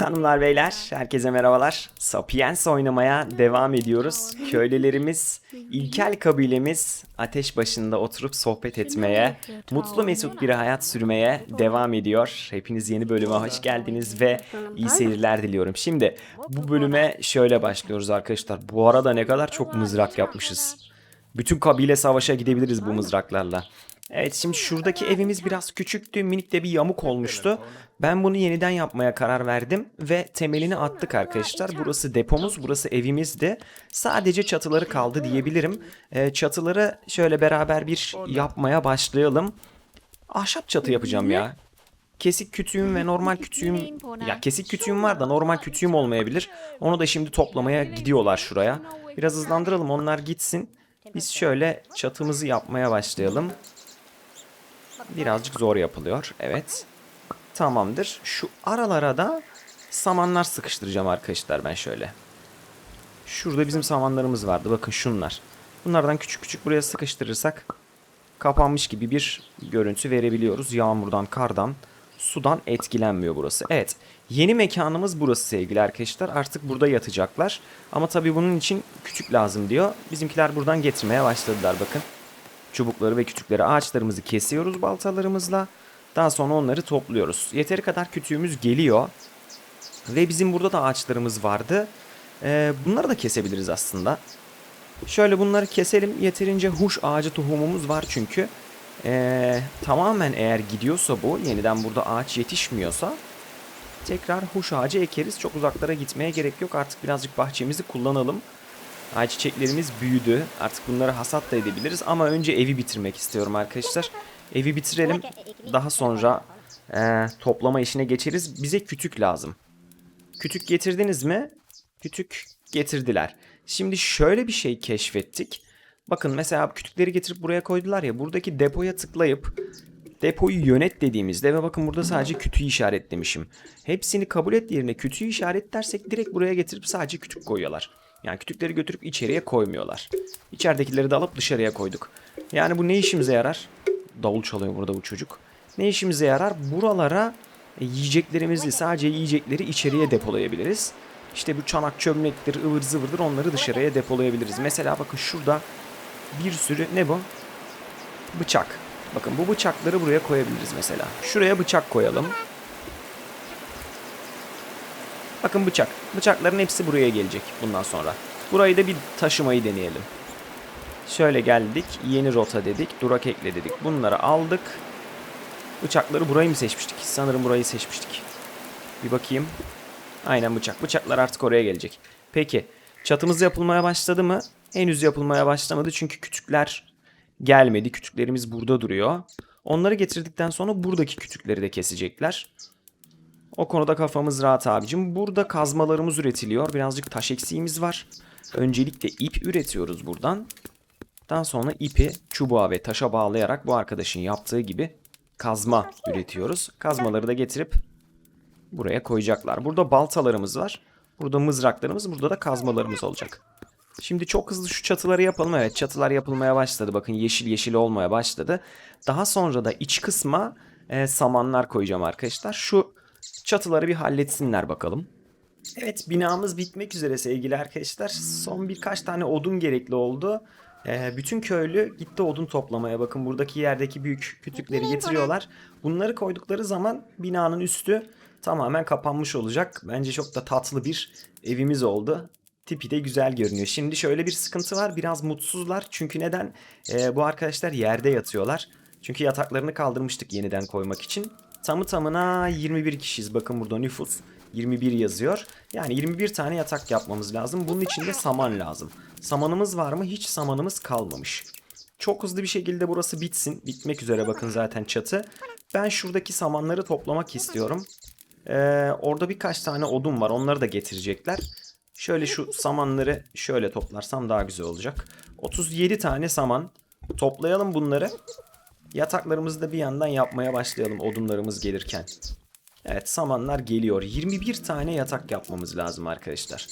Hanımlar beyler, herkese merhabalar. Sapiens oynamaya devam ediyoruz. Köylülerimiz, ilkel kabilemiz ateş başında oturup sohbet etmeye, mutlu mesut bir hayat sürmeye devam ediyor. Hepiniz yeni bölüme hoş geldiniz ve iyi seyirler diliyorum. Şimdi bu bölüme şöyle başlıyoruz arkadaşlar. Bu arada ne kadar çok mızrak yapmışız. Bütün kabile savaşa gidebiliriz bu mızraklarla. Evet şimdi şuradaki evimiz biraz küçüktü. Minik de bir yamuk olmuştu. Ben bunu yeniden yapmaya karar verdim ve temelini attık arkadaşlar. Burası depomuz, burası evimizdi. Sadece çatıları kaldı diyebilirim. Ee, çatıları şöyle beraber bir yapmaya başlayalım. Ahşap çatı yapacağım ya. Kesik kütüğüm ve normal kütüğüm ya kesik kütüğüm var da normal kütüğüm olmayabilir. Onu da şimdi toplamaya gidiyorlar şuraya. Biraz hızlandıralım onlar gitsin. Biz şöyle çatımızı yapmaya başlayalım. Birazcık zor yapılıyor. Evet. Tamamdır. Şu aralara da samanlar sıkıştıracağım arkadaşlar ben şöyle. Şurada bizim samanlarımız vardı. Bakın şunlar. Bunlardan küçük küçük buraya sıkıştırırsak kapanmış gibi bir görüntü verebiliyoruz. Yağmurdan, kardan, sudan etkilenmiyor burası. Evet. Yeni mekanımız burası sevgili arkadaşlar. Artık burada yatacaklar. Ama tabii bunun için küçük lazım diyor. Bizimkiler buradan getirmeye başladılar bakın. Çubukları ve kütükleri ağaçlarımızı kesiyoruz baltalarımızla. Daha sonra onları topluyoruz. Yeteri kadar kütüğümüz geliyor. Ve bizim burada da ağaçlarımız vardı. Ee, bunları da kesebiliriz aslında. Şöyle bunları keselim. Yeterince huş ağacı tohumumuz var çünkü. Ee, tamamen eğer gidiyorsa bu, yeniden burada ağaç yetişmiyorsa tekrar huş ağacı ekeriz. Çok uzaklara gitmeye gerek yok. Artık birazcık bahçemizi kullanalım. Ayçiçeklerimiz büyüdü. Artık bunları hasat da edebiliriz. Ama önce evi bitirmek istiyorum arkadaşlar. Evi bitirelim. Daha sonra e, toplama işine geçeriz. Bize kütük lazım. Kütük getirdiniz mi? Kütük getirdiler. Şimdi şöyle bir şey keşfettik. Bakın mesela kütükleri getirip buraya koydular ya. Buradaki depoya tıklayıp depoyu yönet dediğimizde ve bakın burada sadece kütüğü işaretlemişim. Hepsini kabul et yerine kütüğü işaretlersek direkt buraya getirip sadece kütük koyuyorlar. Yani kütükleri götürüp içeriye koymuyorlar. İçeridekileri de alıp dışarıya koyduk. Yani bu ne işimize yarar? Davul çalıyor burada bu çocuk. Ne işimize yarar? Buralara yiyeceklerimizi sadece yiyecekleri içeriye depolayabiliriz. İşte bu çanak çömlektir, ıvır zıvırdır onları dışarıya depolayabiliriz. Mesela bakın şurada bir sürü ne bu? Bıçak. Bakın bu bıçakları buraya koyabiliriz mesela. Şuraya bıçak koyalım. Bakın bıçak. Bıçakların hepsi buraya gelecek bundan sonra. Burayı da bir taşımayı deneyelim. Şöyle geldik. Yeni rota dedik. Durak ekle dedik. Bunları aldık. Bıçakları burayı mı seçmiştik? Sanırım burayı seçmiştik. Bir bakayım. Aynen bıçak. Bıçaklar artık oraya gelecek. Peki. Çatımız yapılmaya başladı mı? Henüz yapılmaya başlamadı. Çünkü kütükler gelmedi. Kütüklerimiz burada duruyor. Onları getirdikten sonra buradaki kütükleri de kesecekler. O konuda kafamız rahat abicim. Burada kazmalarımız üretiliyor. Birazcık taş eksiğimiz var. Öncelikle ip üretiyoruz buradan. Daha sonra ipi çubuğa ve taşa bağlayarak bu arkadaşın yaptığı gibi kazma üretiyoruz. Kazmaları da getirip buraya koyacaklar. Burada baltalarımız var. Burada mızraklarımız, burada da kazmalarımız olacak. Şimdi çok hızlı şu çatıları yapalım. Evet çatılar yapılmaya başladı. Bakın yeşil yeşil olmaya başladı. Daha sonra da iç kısma e, samanlar koyacağım arkadaşlar. Şu çatıları bir halletsinler bakalım. Evet binamız bitmek üzere sevgili arkadaşlar. Son birkaç tane odun gerekli oldu. Ee, bütün köylü gitti odun toplamaya. Bakın buradaki yerdeki büyük kütükleri getiriyorlar. Bunları koydukları zaman binanın üstü tamamen kapanmış olacak. Bence çok da tatlı bir evimiz oldu. Tipi de güzel görünüyor. Şimdi şöyle bir sıkıntı var. Biraz mutsuzlar. Çünkü neden? Ee, bu arkadaşlar yerde yatıyorlar. Çünkü yataklarını kaldırmıştık yeniden koymak için. Tamı tamına 21 kişiyiz. Bakın burada nüfus 21 yazıyor. Yani 21 tane yatak yapmamız lazım. Bunun için de saman lazım. Samanımız var mı? Hiç samanımız kalmamış. Çok hızlı bir şekilde burası bitsin. Bitmek üzere bakın zaten çatı. Ben şuradaki samanları toplamak istiyorum. Ee, orada birkaç tane odun var. Onları da getirecekler. Şöyle şu samanları şöyle toplarsam daha güzel olacak. 37 tane saman. Toplayalım bunları. Yataklarımızı da bir yandan yapmaya başlayalım odunlarımız gelirken. Evet samanlar geliyor. 21 tane yatak yapmamız lazım arkadaşlar.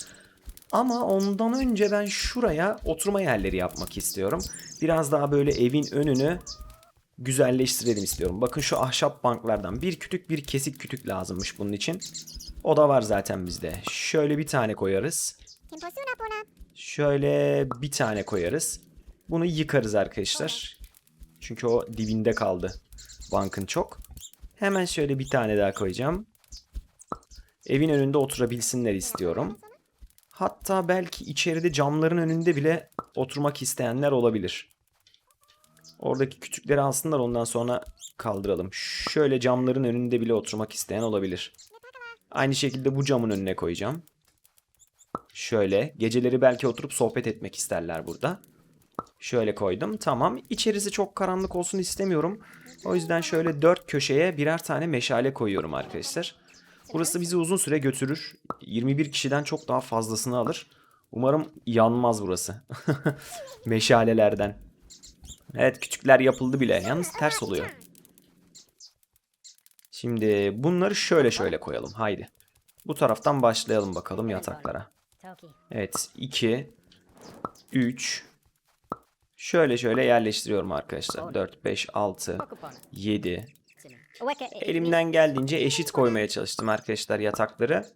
Ama ondan önce ben şuraya oturma yerleri yapmak istiyorum. Biraz daha böyle evin önünü güzelleştirelim istiyorum. Bakın şu ahşap banklardan bir kütük bir kesik kütük lazımmış bunun için. O da var zaten bizde. Şöyle bir tane koyarız. Şöyle bir tane koyarız. Bunu yıkarız arkadaşlar. Çünkü o dibinde kaldı. Bankın çok. Hemen şöyle bir tane daha koyacağım. Evin önünde oturabilsinler istiyorum. Hatta belki içeride camların önünde bile oturmak isteyenler olabilir. Oradaki küçükleri alsınlar ondan sonra kaldıralım. Şöyle camların önünde bile oturmak isteyen olabilir. Aynı şekilde bu camın önüne koyacağım. Şöyle geceleri belki oturup sohbet etmek isterler burada. Şöyle koydum. Tamam. İçerisi çok karanlık olsun istemiyorum. O yüzden şöyle dört köşeye birer tane meşale koyuyorum arkadaşlar. Burası bizi uzun süre götürür. 21 kişiden çok daha fazlasını alır. Umarım yanmaz burası. Meşalelerden. Evet küçükler yapıldı bile. Yalnız ters oluyor. Şimdi bunları şöyle şöyle koyalım. Haydi. Bu taraftan başlayalım bakalım yataklara. Evet 2 3 Şöyle şöyle yerleştiriyorum arkadaşlar. 4 5 6 Pokupona. 7 Weka. Elimden geldiğince eşit koymaya çalıştım arkadaşlar yatakları.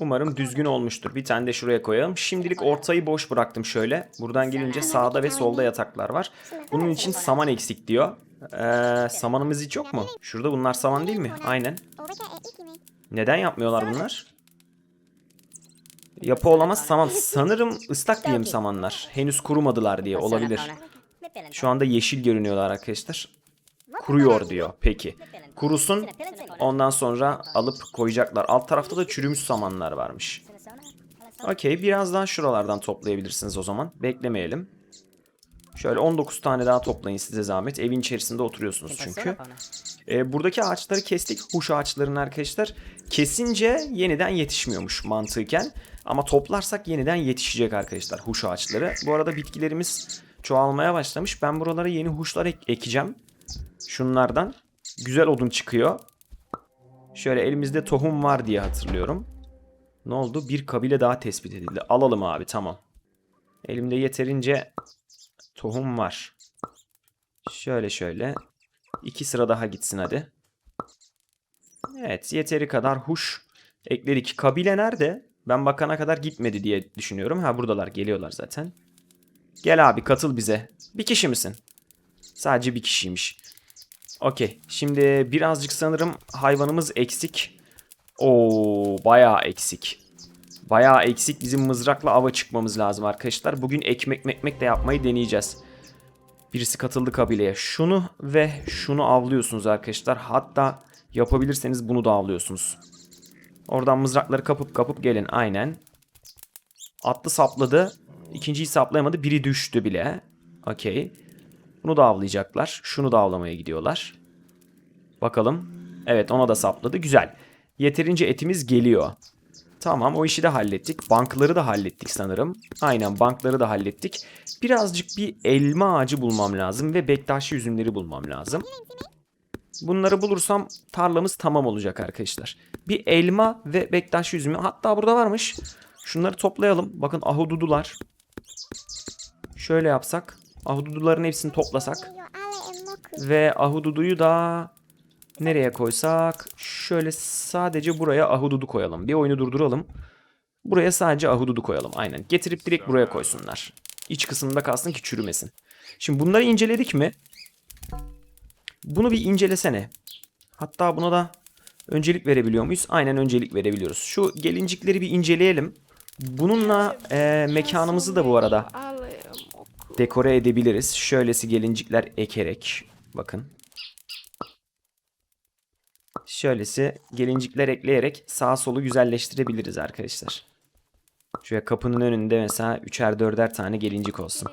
Umarım düzgün olmuştur. Bir tane de şuraya koyalım. Şimdilik ortayı boş bıraktım şöyle. Buradan gelince sağda ve solda yataklar var. Bunun için saman eksik diyor. Ee, samanımız hiç yok mu? Şurada bunlar saman değil mi? Aynen. Neden yapmıyorlar bunlar? Yapı olamaz tamam. Sanırım ıslak diyelim samanlar. Henüz kurumadılar diye olabilir. Şu anda yeşil görünüyorlar arkadaşlar. Kuruyor diyor. Peki. Kurusun. Ondan sonra alıp koyacaklar. Alt tarafta da çürümüş samanlar varmış. Okey biraz daha şuralardan toplayabilirsiniz o zaman. Beklemeyelim. Şöyle 19 tane daha toplayın size zahmet. Evin içerisinde oturuyorsunuz çünkü. E, buradaki ağaçları kestik. Huş ağaçlarını arkadaşlar. Kesince yeniden yetişmiyormuş mantıken. Ama toplarsak yeniden yetişecek arkadaşlar huş ağaçları. Bu arada bitkilerimiz çoğalmaya başlamış. Ben buralara yeni huşlar ek- ekeceğim. Şunlardan. Güzel odun çıkıyor. Şöyle elimizde tohum var diye hatırlıyorum. Ne oldu? Bir kabile daha tespit edildi. Alalım abi tamam. Elimde yeterince tohum var. Şöyle şöyle. İki sıra daha gitsin hadi. Evet yeteri kadar huş ekledik. Kabile nerede? Ben bakana kadar gitmedi diye düşünüyorum. Ha buradalar geliyorlar zaten. Gel abi katıl bize. Bir kişi misin? Sadece bir kişiymiş. Okey. Şimdi birazcık sanırım hayvanımız eksik. Oo bayağı eksik. Bayağı eksik. Bizim mızrakla ava çıkmamız lazım arkadaşlar. Bugün ekmek mekmek de yapmayı deneyeceğiz. Birisi katıldı kabileye. Şunu ve şunu avlıyorsunuz arkadaşlar. Hatta yapabilirseniz bunu da avlıyorsunuz. Oradan mızrakları kapıp kapıp gelin. Aynen. Atlı sapladı. İkinciyi saplayamadı. Biri düştü bile. Okey. Bunu da avlayacaklar. Şunu da avlamaya gidiyorlar. Bakalım. Evet ona da sapladı. Güzel. Yeterince etimiz geliyor. Tamam o işi de hallettik. Bankları da hallettik sanırım. Aynen bankları da hallettik. Birazcık bir elma ağacı bulmam lazım ve bektaşi üzümleri bulmam lazım. Bunları bulursam tarlamız tamam olacak arkadaşlar. Bir elma ve bektaşi üzümü hatta burada varmış. Şunları toplayalım. Bakın ahududular. Şöyle yapsak. Ahududuların hepsini toplasak. Ve ahududuyu da nereye koysak? Şöyle sadece buraya ahududu koyalım. Bir oyunu durduralım. Buraya sadece ahududu koyalım. Aynen. Getirip direkt buraya koysunlar. İç kısmında kalsın ki çürümesin. Şimdi bunları inceledik mi? Bunu bir incelesene. Hatta buna da öncelik verebiliyor muyuz? Aynen öncelik verebiliyoruz. Şu gelincikleri bir inceleyelim. Bununla e, mekanımızı da bu arada dekore edebiliriz. Şöylesi gelincikler ekerek. Bakın. Şöylesi gelincikler ekleyerek sağ solu güzelleştirebiliriz arkadaşlar. Şöyle kapının önünde mesela üçer dörder tane gelincik olsun.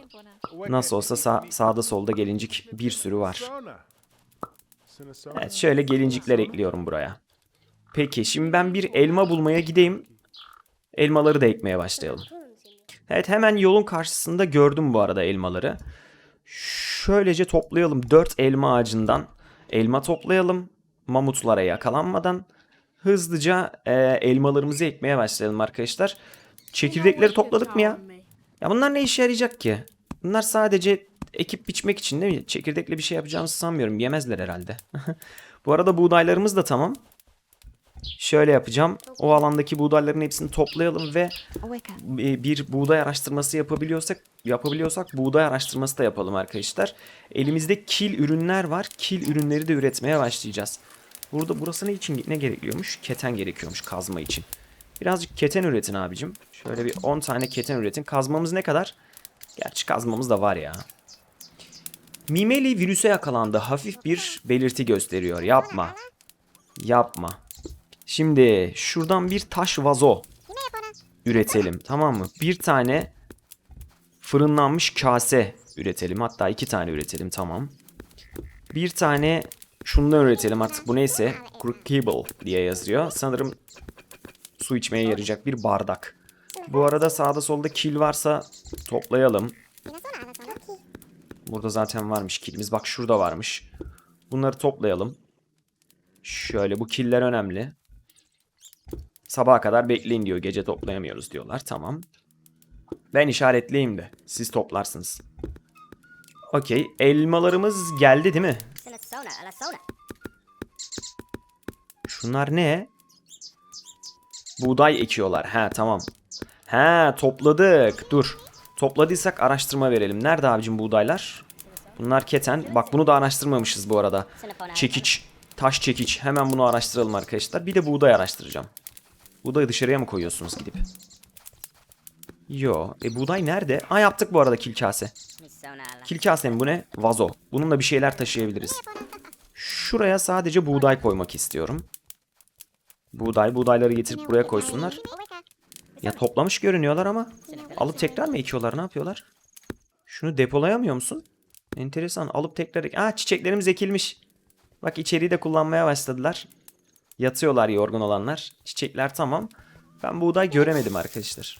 Nasıl olsa sağ, sağda solda gelincik bir sürü var. Evet şöyle gelincikler ekliyorum buraya. Peki şimdi ben bir elma bulmaya gideyim. Elmaları da ekmeye başlayalım. Evet hemen yolun karşısında gördüm bu arada elmaları. Şöylece toplayalım 4 elma ağacından. Elma toplayalım mamutlara yakalanmadan. Hızlıca e, elmalarımızı ekmeye başlayalım arkadaşlar. Çekirdekleri topladık mı ya? Ya bunlar ne işe yarayacak ki? Bunlar sadece ekip biçmek için değil mi? Çekirdekle bir şey yapacağımızı sanmıyorum. Yemezler herhalde. Bu arada buğdaylarımız da tamam. Şöyle yapacağım. O alandaki buğdayların hepsini toplayalım ve bir buğday araştırması yapabiliyorsak yapabiliyorsak buğday araştırması da yapalım arkadaşlar. Elimizde kil ürünler var. Kil ürünleri de üretmeye başlayacağız. Burada burası ne için ne gerekiyormuş? Keten gerekiyormuş kazma için. Birazcık keten üretin abicim. Şöyle bir 10 tane keten üretin. Kazmamız ne kadar? Gerçi kazmamız da var ya. Mimeli virüse yakalandı. Hafif bir belirti gösteriyor. Yapma. Yapma. Şimdi şuradan bir taş vazo üretelim. Tamam mı? Bir tane fırınlanmış kase üretelim. Hatta iki tane üretelim. Tamam. Bir tane şundan üretelim artık. Bu neyse. Crucible diye yazıyor. Sanırım su içmeye yarayacak bir bardak. Bu arada sağda solda kil varsa toplayalım. Yine sonra ana sonra ki. Burada zaten varmış kilimiz. Bak şurada varmış. Bunları toplayalım. Şöyle bu killer önemli. Sabaha kadar bekleyin diyor. Gece toplayamıyoruz diyorlar. Tamam. Ben işaretleyeyim de. Siz toplarsınız. Okey. Elmalarımız geldi değil mi? Şunlar ne? Buğday ekiyorlar. Ha tamam. Ha topladık. Dur. Topladıysak araştırma verelim. Nerede abicim buğdaylar? Bunlar keten. Bak bunu da araştırmamışız bu arada. Çekiç. Taş çekiç. Hemen bunu araştıralım arkadaşlar. Bir de buğday araştıracağım. Buğdayı dışarıya mı koyuyorsunuz gidip? Yo. E buğday nerede? Aa yaptık bu arada kil kase. Kil kase mi bu ne? Vazo. Bununla bir şeyler taşıyabiliriz. Şuraya sadece buğday koymak istiyorum. Buğday, buğdayları getirip buraya koysunlar. Ya toplamış görünüyorlar ama alıp tekrar mı ekiyorlar? Ne yapıyorlar? Şunu depolayamıyor musun? Enteresan. Alıp tekrar ek... Aa çiçeklerimiz ekilmiş. Bak içeriği de kullanmaya başladılar. Yatıyorlar yorgun olanlar. Çiçekler tamam. Ben buğday göremedim arkadaşlar.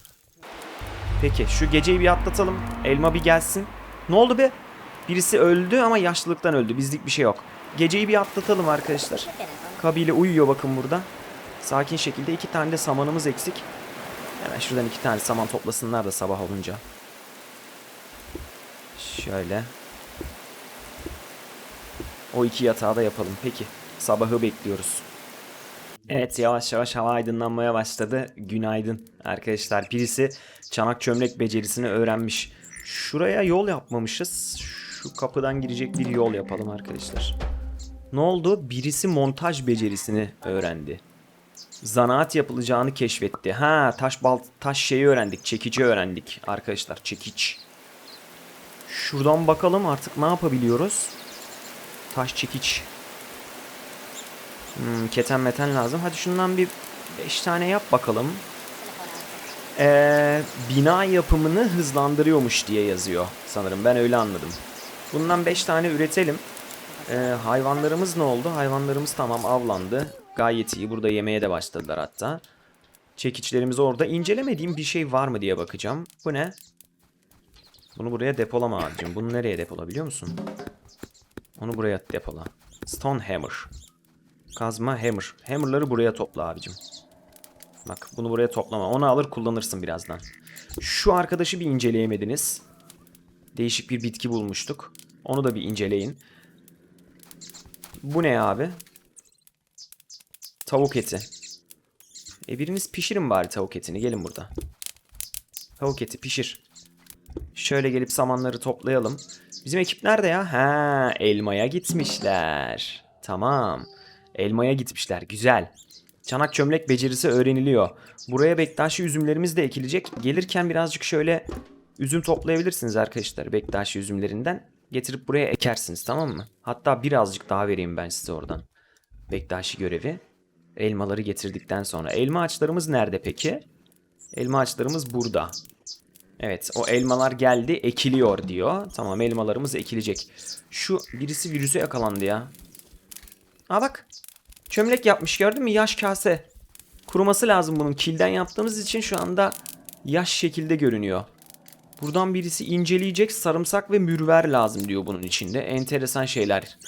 Peki şu geceyi bir atlatalım. Elma bir gelsin. Ne oldu be? Birisi öldü ama yaşlılıktan öldü. Bizlik bir şey yok. Geceyi bir atlatalım arkadaşlar. Kabile uyuyor bakın burada. Sakin şekilde iki tane de samanımız eksik. Hemen şuradan iki tane saman toplasınlar da sabah olunca. Şöyle. O iki yatağı da yapalım. Peki. Sabahı bekliyoruz. Evet yavaş yavaş hava aydınlanmaya başladı. Günaydın arkadaşlar. Birisi çanak çömlek becerisini öğrenmiş. Şuraya yol yapmamışız. Şu kapıdan girecek bir yol yapalım arkadaşlar. Ne oldu? Birisi montaj becerisini öğrendi. Zanaat yapılacağını keşfetti. Ha taş bal taş şeyi öğrendik. Çekici öğrendik arkadaşlar. Çekiç. Şuradan bakalım artık ne yapabiliyoruz? Taş çekiç. Hmm, keten meten lazım. Hadi şundan bir 5 tane yap bakalım. Ee, bina yapımını hızlandırıyormuş diye yazıyor sanırım. Ben öyle anladım. Bundan 5 tane üretelim. Ee, hayvanlarımız ne oldu? Hayvanlarımız tamam avlandı. Gayet iyi. Burada yemeye de başladılar hatta. Çekiçlerimiz orada. İncelemediğim bir şey var mı diye bakacağım. Bu ne? Bunu buraya depolama abicim. Bunu nereye depola biliyor musun? Onu buraya depola. Stone Hammer. Kazma Hammer. Hammer'ları buraya topla abicim. Bak bunu buraya toplama. Onu alır kullanırsın birazdan. Şu arkadaşı bir inceleyemediniz. Değişik bir bitki bulmuştuk. Onu da bir inceleyin. Bu ne abi? Tavuk eti. E biriniz pişirin bari tavuk etini. Gelin burada. Tavuk eti pişir. Şöyle gelip samanları toplayalım. Bizim ekip nerede ya? Ha, elmaya gitmişler. Tamam. Elmaya gitmişler. Güzel. Çanak çömlek becerisi öğreniliyor. Buraya bektaşi üzümlerimiz de ekilecek. Gelirken birazcık şöyle üzüm toplayabilirsiniz arkadaşlar bektaşi üzümlerinden. Getirip buraya ekersiniz tamam mı? Hatta birazcık daha vereyim ben size oradan. Bektaşi görevi. Elmaları getirdikten sonra. Elma ağaçlarımız nerede peki? Elma ağaçlarımız burada. Evet o elmalar geldi ekiliyor diyor. Tamam elmalarımız ekilecek. Şu birisi virüse yakalandı ya. Aa bak. Çömlek yapmış gördün mü? Yaş kase. Kuruması lazım bunun. Kilden yaptığımız için şu anda yaş şekilde görünüyor. Buradan birisi inceleyecek sarımsak ve mürver lazım diyor bunun içinde. Enteresan şeyler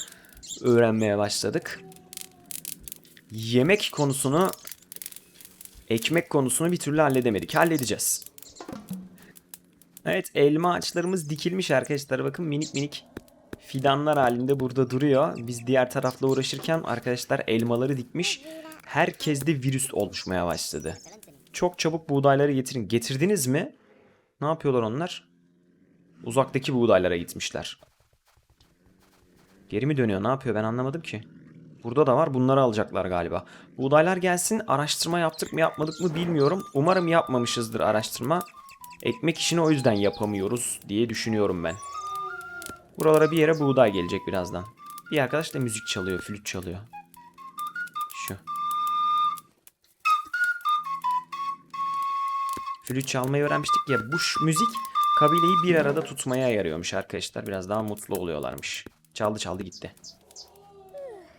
öğrenmeye başladık. Yemek konusunu ekmek konusunu bir türlü halledemedik. Halledeceğiz. Evet elma ağaçlarımız dikilmiş arkadaşlar. Bakın minik minik fidanlar halinde burada duruyor. Biz diğer tarafla uğraşırken arkadaşlar elmaları dikmiş. Herkeste virüs oluşmaya başladı. Çok çabuk buğdayları getirin. Getirdiniz mi? Ne yapıyorlar onlar? Uzaktaki buğdaylara gitmişler. Geri mi dönüyor? Ne yapıyor? Ben anlamadım ki. Burada da var. Bunları alacaklar galiba. Buğdaylar gelsin. Araştırma yaptık mı yapmadık mı bilmiyorum. Umarım yapmamışızdır araştırma. Ekmek işini o yüzden yapamıyoruz diye düşünüyorum ben. Buralara bir yere buğday gelecek birazdan. Bir arkadaş da müzik çalıyor, flüt çalıyor. Şu. Flüt çalmayı öğrenmiştik ya. Bu müzik kabileyi bir arada tutmaya yarıyormuş arkadaşlar. Biraz daha mutlu oluyorlarmış. Çaldı çaldı gitti.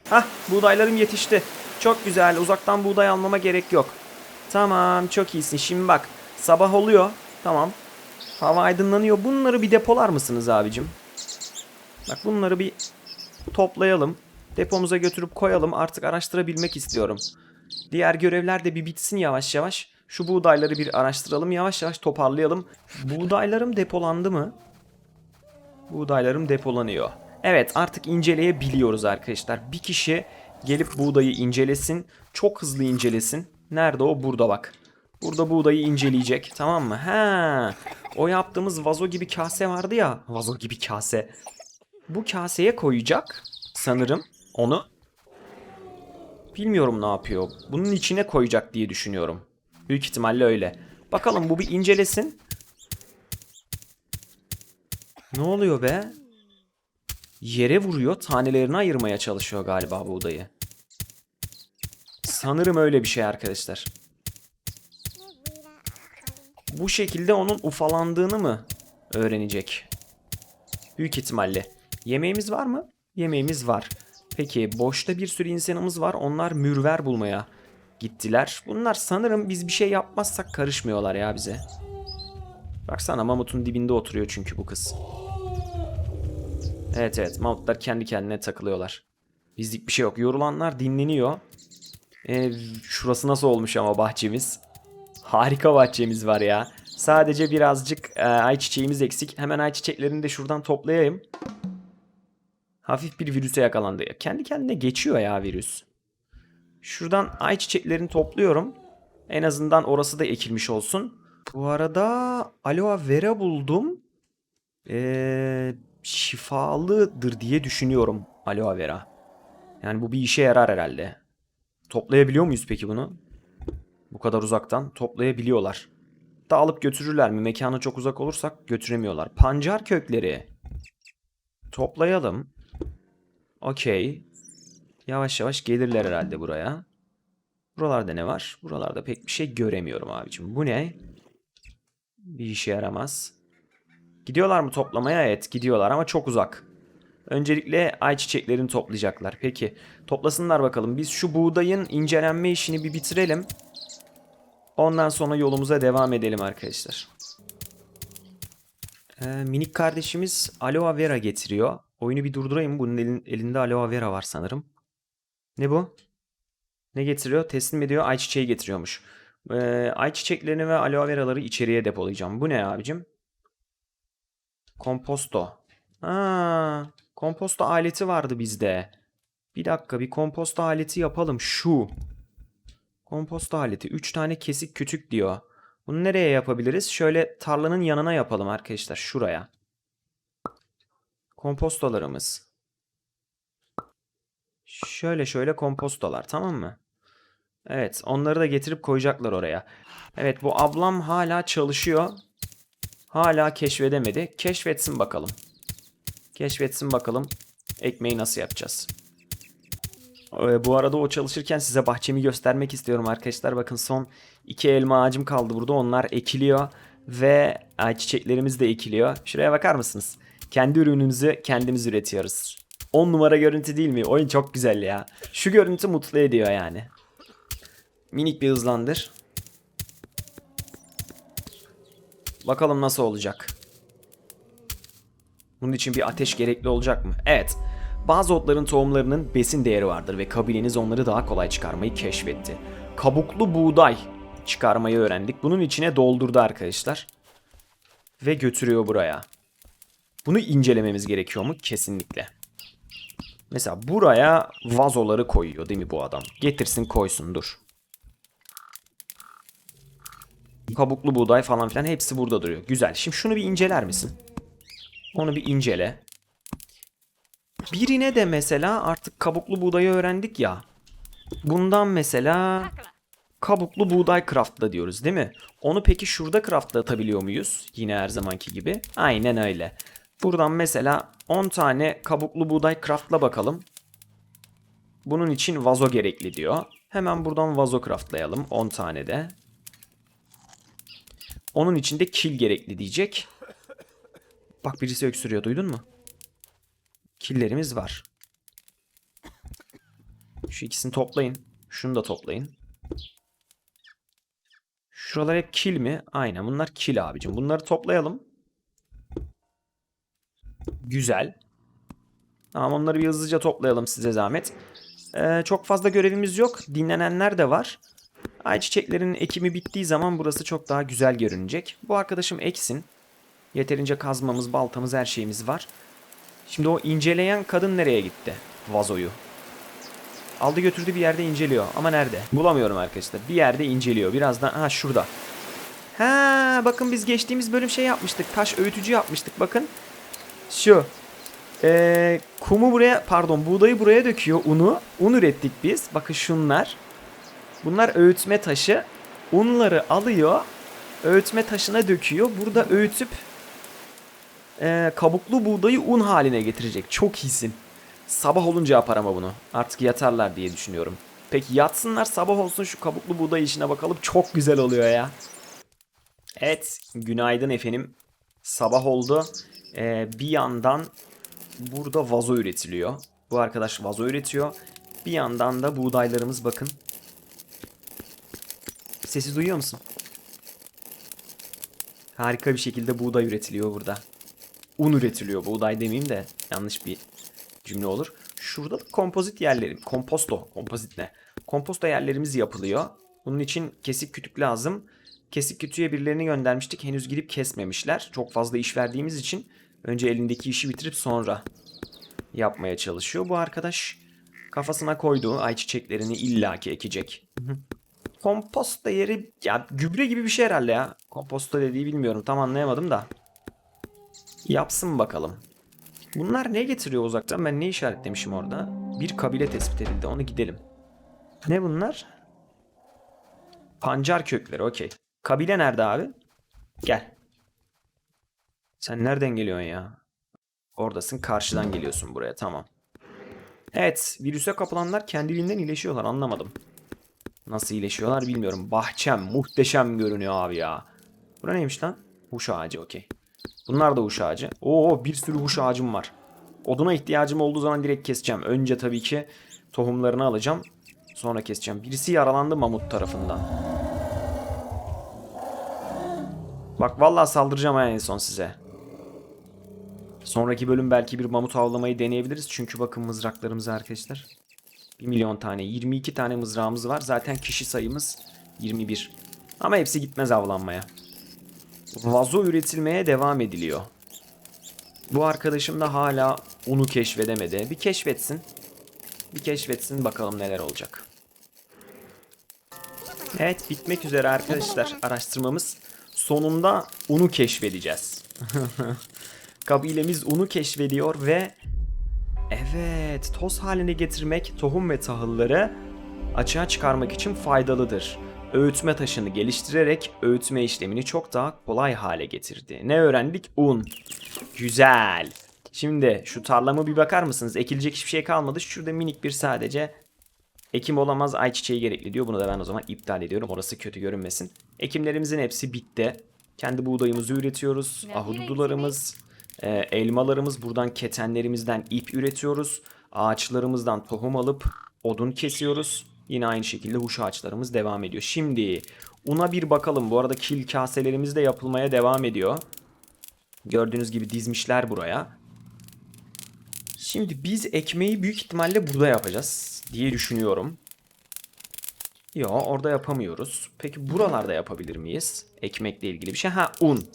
Hah buğdaylarım yetişti. Çok güzel. Uzaktan buğday almama gerek yok. Tamam çok iyisin. Şimdi bak sabah oluyor. Tamam. Hava aydınlanıyor. Bunları bir depolar mısınız abicim? Bak bunları bir toplayalım. Depomuza götürüp koyalım. Artık araştırabilmek istiyorum. Diğer görevler de bir bitsin yavaş yavaş. Şu buğdayları bir araştıralım. Yavaş yavaş toparlayalım. Buğdaylarım depolandı mı? Buğdaylarım depolanıyor. Evet artık inceleyebiliyoruz arkadaşlar. Bir kişi gelip buğdayı incelesin. Çok hızlı incelesin. Nerede o? Burada bak. Burada buğdayı inceleyecek. Tamam mı? Ha. O yaptığımız vazo gibi kase vardı ya. Vazo gibi kase. Bu kaseye koyacak sanırım onu. Bilmiyorum ne yapıyor. Bunun içine koyacak diye düşünüyorum. Büyük ihtimalle öyle. Bakalım bu bir incelesin. Ne oluyor be? Yere vuruyor, tanelerini ayırmaya çalışıyor galiba buğdayı. Sanırım öyle bir şey arkadaşlar. Bu şekilde onun ufalandığını mı öğrenecek? Büyük ihtimalle. Yemeğimiz var mı? Yemeğimiz var. Peki boşta bir sürü insanımız var. Onlar mürver bulmaya gittiler. Bunlar sanırım biz bir şey yapmazsak karışmıyorlar ya bize. Baksana mamutun dibinde oturuyor çünkü bu kız. Evet evet mamutlar kendi kendine takılıyorlar. Bizlik bir şey yok. Yorulanlar dinleniyor. Ee, şurası nasıl olmuş ama bahçemiz. Harika bahçemiz var ya. Sadece birazcık e, ayçiçeğimiz eksik. Hemen ayçiçeklerini de şuradan toplayayım. Hafif bir virüse yakalandı. Ya Kendi kendine geçiyor ya virüs. Şuradan ayçiçeklerini topluyorum. En azından orası da ekilmiş olsun. Bu arada aloe vera buldum. Ee, şifalıdır diye düşünüyorum aloe vera. Yani bu bir işe yarar herhalde. Toplayabiliyor muyuz peki bunu? Bu kadar uzaktan toplayabiliyorlar. Da alıp götürürler mi? Mekana çok uzak olursak götüremiyorlar. Pancar kökleri. Toplayalım. Okey. Yavaş yavaş gelirler herhalde buraya. Buralarda ne var? Buralarda pek bir şey göremiyorum abicim. Bu ne? Bir işe yaramaz. Gidiyorlar mı toplamaya? Evet gidiyorlar ama çok uzak. Öncelikle ayçiçeklerini toplayacaklar. Peki toplasınlar bakalım. Biz şu buğdayın incelenme işini bir bitirelim. Ondan sonra yolumuza devam edelim arkadaşlar. Ee, minik kardeşimiz aloe vera getiriyor. Oyunu bir durdurayım. Bunun elin- elinde aloe vera var sanırım. Ne bu? Ne getiriyor? Teslim ediyor. Ayçiçeği getiriyormuş. Ee, ayçiçeklerini ve aloe veraları içeriye depolayacağım. Bu ne abicim? Komposto. Aa, komposto aleti vardı bizde. Bir dakika bir komposto aleti yapalım. Şu. Komposto aleti. 3 tane kesik kütük diyor. Bunu nereye yapabiliriz? Şöyle tarlanın yanına yapalım arkadaşlar. Şuraya. Kompostolarımız. Şöyle şöyle kompostolar tamam mı? Evet onları da getirip koyacaklar oraya. Evet bu ablam hala çalışıyor. Hala keşfedemedi. Keşfetsin bakalım. Keşfetsin bakalım ekmeği nasıl yapacağız. Ee, bu arada o çalışırken size bahçemi göstermek istiyorum arkadaşlar. Bakın son iki elma ağacım kaldı burada. Onlar ekiliyor ve ayçiçeklerimiz de ekiliyor. Şuraya bakar mısınız? Kendi ürünümüzü kendimiz üretiyoruz. 10 numara görüntü değil mi? Oyun çok güzel ya. Şu görüntü mutlu ediyor yani. Minik bir hızlandır. Bakalım nasıl olacak. Bunun için bir ateş gerekli olacak mı? Evet. Bazı otların tohumlarının besin değeri vardır ve kabileniz onları daha kolay çıkarmayı keşfetti. Kabuklu buğday çıkarmayı öğrendik. Bunun içine doldurdu arkadaşlar. ve götürüyor buraya. Bunu incelememiz gerekiyor mu? Kesinlikle. Mesela buraya vazoları koyuyor değil mi bu adam? Getirsin koysun dur. Kabuklu buğday falan filan hepsi burada duruyor. Güzel. Şimdi şunu bir inceler misin? Onu bir incele. Birine de mesela artık kabuklu buğdayı öğrendik ya. Bundan mesela kabuklu buğday craftla diyoruz değil mi? Onu peki şurada craftlatabiliyor muyuz? Yine her zamanki gibi. Aynen öyle. Buradan mesela 10 tane kabuklu buğday craftla bakalım. Bunun için vazo gerekli diyor. Hemen buradan vazo craftlayalım 10 tane de. Onun için de kil gerekli diyecek. Bak birisi öksürüyor duydun mu? Killerimiz var. Şu ikisini toplayın. Şunu da toplayın. Şuralar hep kil mi? Aynen bunlar kil abicim. Bunları toplayalım. Güzel. Tamam onları bir hızlıca toplayalım size zahmet. Ee, çok fazla görevimiz yok. Dinlenenler de var. Ayçiçeklerin ekimi bittiği zaman burası çok daha güzel görünecek. Bu arkadaşım eksin. Yeterince kazmamız, baltamız, her şeyimiz var. Şimdi o inceleyen kadın nereye gitti? Vazoyu. Aldı götürdü bir yerde inceliyor. Ama nerede? Bulamıyorum arkadaşlar. Bir yerde inceliyor. Birazdan... Ha şurada. Ha bakın biz geçtiğimiz bölüm şey yapmıştık. Taş öğütücü yapmıştık bakın. Şu. Ee, kumu buraya pardon buğdayı buraya döküyor unu. Un ürettik biz. Bakın şunlar. Bunlar öğütme taşı. Unları alıyor. Öğütme taşına döküyor. Burada öğütüp ee, kabuklu buğdayı un haline getirecek. Çok iyisin. Sabah olunca yapar ama bunu. Artık yatarlar diye düşünüyorum. Peki yatsınlar sabah olsun şu kabuklu buğday işine bakalım. Çok güzel oluyor ya. Evet günaydın efendim. Sabah oldu. Ee, bir yandan burada vazo üretiliyor. Bu arkadaş vazo üretiyor. Bir yandan da buğdaylarımız bakın. Sesi duyuyor musun? Harika bir şekilde buğday üretiliyor burada. Un üretiliyor. Buğday demeyeyim de yanlış bir cümle olur. Şurada da kompozit yerlerim. Komposto. Kompozit ne? Komposto yerlerimiz yapılıyor. Bunun için kesik kütük lazım. Kesik kütüğe birilerini göndermiştik. Henüz gidip kesmemişler. Çok fazla iş verdiğimiz için önce elindeki işi bitirip sonra yapmaya çalışıyor. Bu arkadaş kafasına koyduğu ayçiçeklerini illaki ekecek. Komposta yeri ya gübre gibi bir şey herhalde ya. Komposta dediği bilmiyorum. Tam anlayamadım da. Yapsın bakalım. Bunlar ne getiriyor uzaktan? Ben ne işaretlemişim orada? Bir kabile tespit edildi. Onu gidelim. Ne bunlar? Pancar kökleri. Okey. Kabile nerede abi? Gel. Sen nereden geliyorsun ya? Oradasın. Karşıdan geliyorsun buraya. Tamam. Evet. Virüse kapılanlar kendiliğinden iyileşiyorlar. Anlamadım. Nasıl iyileşiyorlar bilmiyorum. Bahçem muhteşem görünüyor abi ya. Bura neymiş lan? Huş ağacı okey. Bunlar da huş ağacı. Oo bir sürü huş ağacım var. Oduna ihtiyacım olduğu zaman direkt keseceğim. Önce tabii ki tohumlarını alacağım. Sonra keseceğim. Birisi yaralandı mamut tarafından. Bak vallahi saldıracağım ha en son size. Sonraki bölüm belki bir mamut avlamayı deneyebiliriz. Çünkü bakın mızraklarımız arkadaşlar. 1 milyon tane. 22 tane mızrağımız var. Zaten kişi sayımız 21. Ama hepsi gitmez avlanmaya. Vazo üretilmeye devam ediliyor. Bu arkadaşım da hala unu keşfedemedi. Bir keşfetsin. Bir keşfetsin bakalım neler olacak. Evet bitmek üzere arkadaşlar araştırmamız. Sonunda unu keşfedeceğiz. Kabilemiz unu keşfediyor ve evet toz haline getirmek tohum ve tahılları açığa çıkarmak için faydalıdır. Öğütme taşını geliştirerek öğütme işlemini çok daha kolay hale getirdi. Ne öğrendik? Un. Güzel. Şimdi şu tarlama bir bakar mısınız? Ekilecek hiçbir şey kalmadı. Şurada minik bir sadece ekim olamaz ayçiçeği gerekli diyor. Bunu da ben o zaman iptal ediyorum. Orası kötü görünmesin. Ekimlerimizin hepsi bitti. Kendi buğdayımızı üretiyoruz. Ahududularımız, e, elmalarımız, buradan ketenlerimizden ip üretiyoruz. Ağaçlarımızdan tohum alıp odun kesiyoruz. Yine aynı şekilde huş ağaçlarımız devam ediyor. Şimdi una bir bakalım. Bu arada kil kaselerimiz de yapılmaya devam ediyor. Gördüğünüz gibi dizmişler buraya. Şimdi biz ekmeği büyük ihtimalle burada yapacağız diye düşünüyorum. Yo orada yapamıyoruz. Peki buralarda yapabilir miyiz? Ekmekle ilgili bir şey. Ha un.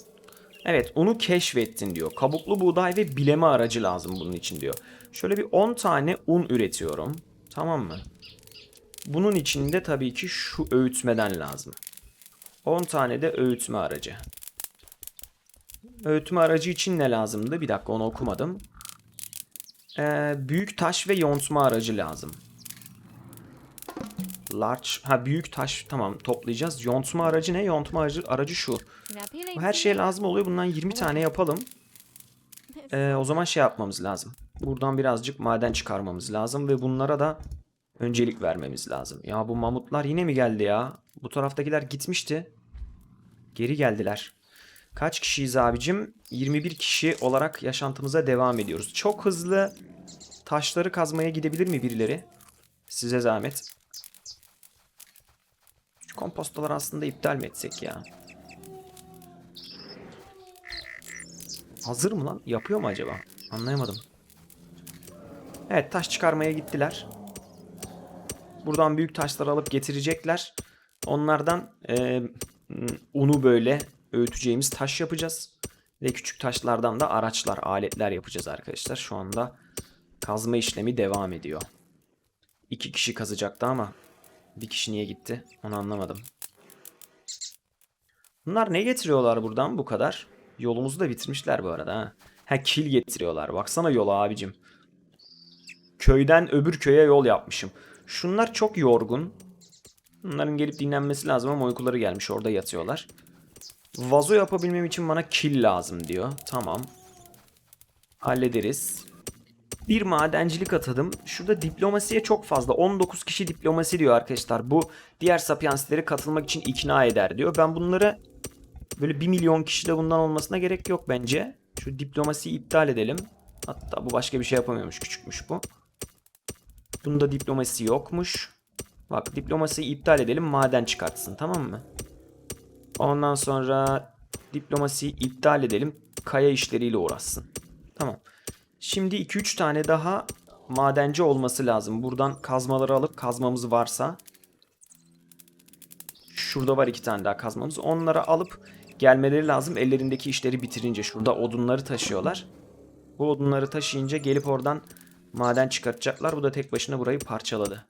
Evet onu keşfettin diyor. Kabuklu buğday ve bileme aracı lazım bunun için diyor. Şöyle bir 10 tane un üretiyorum. Tamam mı? Bunun içinde tabii ki şu öğütmeden lazım. 10 tane de öğütme aracı. Öğütme aracı için ne lazımdı? Bir dakika onu okumadım. Ee, büyük taş ve yontma aracı lazım. Large, ha büyük taş tamam toplayacağız. Yontma aracı ne? Yontma aracı, aracı şu. Her şeye lazım oluyor. Bundan 20 tane yapalım. Ee, o zaman şey yapmamız lazım. Buradan birazcık maden çıkarmamız lazım ve bunlara da öncelik vermemiz lazım. Ya bu mamutlar yine mi geldi ya? Bu taraftakiler gitmişti. Geri geldiler. Kaç kişiyiz abicim? 21 kişi olarak yaşantımıza devam ediyoruz. Çok hızlı taşları kazmaya gidebilir mi birileri? Size zahmet. Şu kompostaları aslında iptal mi etsek ya? Hazır mı lan? Yapıyor mu acaba? Anlayamadım. Evet taş çıkarmaya gittiler. Buradan büyük taşları alıp getirecekler. Onlardan e, unu böyle öğüteceğimiz taş yapacağız. Ve küçük taşlardan da araçlar, aletler yapacağız arkadaşlar. Şu anda kazma işlemi devam ediyor. İki kişi kazacaktı ama bir kişi niye gitti onu anlamadım. Bunlar ne getiriyorlar buradan bu kadar? Yolumuzu da bitirmişler bu arada ha. Ha kil getiriyorlar. Baksana yola abicim. Köyden öbür köye yol yapmışım. Şunlar çok yorgun. Bunların gelip dinlenmesi lazım ama uykuları gelmiş orada yatıyorlar. Vazo yapabilmem için bana kil lazım diyor. Tamam. Hallederiz. Bir madencilik atadım. Şurada diplomasiye çok fazla. 19 kişi diplomasi diyor arkadaşlar. Bu diğer sapiensleri katılmak için ikna eder diyor. Ben bunları böyle 1 milyon kişi de bundan olmasına gerek yok bence. Şu diplomasiyi iptal edelim. Hatta bu başka bir şey yapamıyormuş. Küçükmüş bu. Bunda diplomasi yokmuş. Bak diplomasiyi iptal edelim. Maden çıkartsın tamam mı? Ondan sonra diplomasiyi iptal edelim. Kaya işleriyle uğraşsın. Tamam. Şimdi 2-3 tane daha madenci olması lazım. Buradan kazmaları alıp kazmamız varsa. Şurada var iki tane daha kazmamız. Onları alıp gelmeleri lazım. Ellerindeki işleri bitirince. Şurada odunları taşıyorlar. Bu odunları taşıyınca gelip oradan maden çıkartacaklar. Bu da tek başına burayı parçaladı.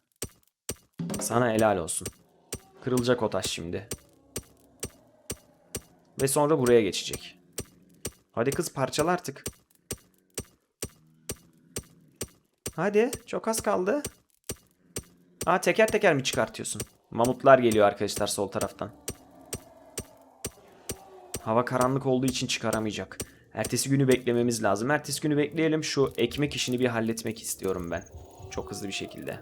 Sana helal olsun. Kırılacak o taş şimdi. Ve sonra buraya geçecek. Hadi kız parçala artık. Hadi çok az kaldı. Aa teker teker mi çıkartıyorsun? Mamutlar geliyor arkadaşlar sol taraftan. Hava karanlık olduğu için çıkaramayacak. Ertesi günü beklememiz lazım. Ertesi günü bekleyelim. Şu ekmek işini bir halletmek istiyorum ben. Çok hızlı bir şekilde.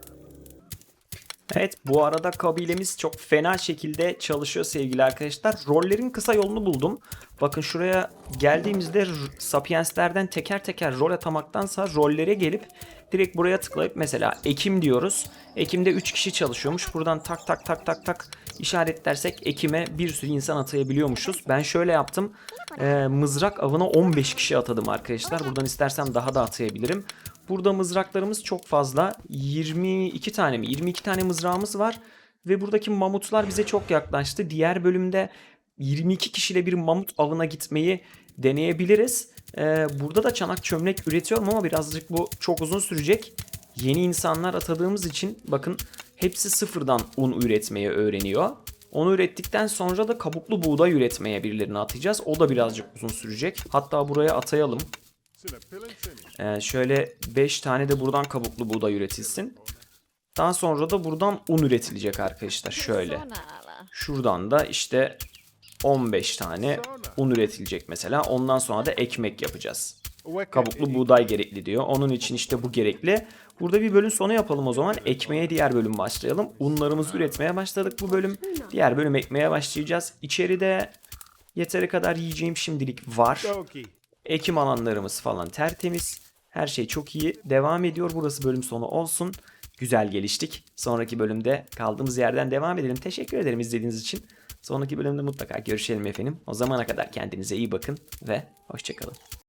Evet bu arada kabilemiz çok fena şekilde çalışıyor sevgili arkadaşlar. Rollerin kısa yolunu buldum. Bakın şuraya geldiğimizde Sapienslerden teker teker rol atamaktansa rollere gelip direkt buraya tıklayıp mesela Ekim diyoruz. Ekim'de 3 kişi çalışıyormuş. Buradan tak tak tak tak tak işaretlersek Ekim'e bir sürü insan atayabiliyormuşuz. Ben şöyle yaptım. Ee, mızrak avına 15 kişi atadım arkadaşlar. Buradan istersem daha da atayabilirim. Burada mızraklarımız çok fazla. 22 tane mi? 22 tane mızrağımız var. Ve buradaki mamutlar bize çok yaklaştı. Diğer bölümde 22 kişiyle bir mamut avına gitmeyi deneyebiliriz. Ee, burada da çanak çömlek üretiyorum ama birazcık bu çok uzun sürecek. Yeni insanlar atadığımız için bakın hepsi sıfırdan un üretmeyi öğreniyor. Onu ürettikten sonra da kabuklu buğday üretmeye birilerini atacağız. O da birazcık uzun sürecek. Hatta buraya atayalım. Ee, şöyle 5 tane de buradan kabuklu buğday üretilsin. Daha sonra da buradan un üretilecek arkadaşlar. Şöyle. Şuradan da işte 15 tane un üretilecek mesela. Ondan sonra da ekmek yapacağız. Kabuklu buğday gerekli diyor. Onun için işte bu gerekli. Burada bir bölüm sonu yapalım o zaman. Ekmeğe diğer bölüm başlayalım. Unlarımızı üretmeye başladık bu bölüm. Diğer bölüm ekmeğe başlayacağız. İçeride yeteri kadar yiyeceğim şimdilik var. Ekim alanlarımız falan tertemiz. Her şey çok iyi. Devam ediyor. Burası bölüm sonu olsun. Güzel geliştik. Sonraki bölümde kaldığımız yerden devam edelim. Teşekkür ederim izlediğiniz için. Sonraki bölümde mutlaka görüşelim efendim. O zamana kadar kendinize iyi bakın ve hoşçakalın.